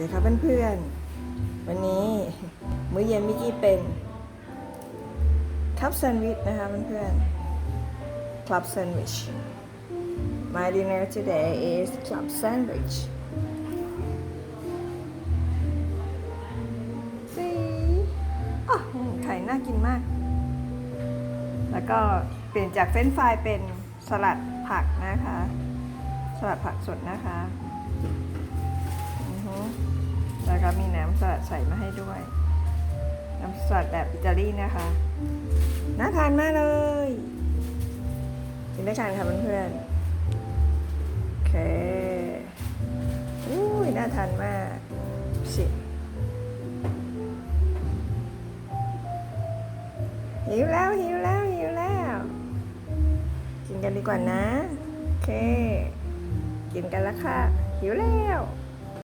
ดีครับเพื่อนๆ วันนี้มื้อเย็นมิกกี้เป็นคัพแซนด์วิชนะคะเพื่อนๆ club sandwich My dinner today is club sandwich สีอ๋อไข่น่ากินมาก แล้วก็เปลี่ยนจากเฟรนฟรายเป็นสลัดผักนะคะ สลัดผักสดนะคะ มีน้ำสลัดใส่มาให้ด้วย น้ำสลัดแบบอิตาลีนะคะน่าทานมากเลยกินได้วยกันค่ะเพื่อนๆโอเคอุ้ยน่าทานมากสิหิวแล้วหิวแล้วหิวแล้ว กินกันดีกว่านะ โอเค กินกันแล้วค่ะ หิวแล้ว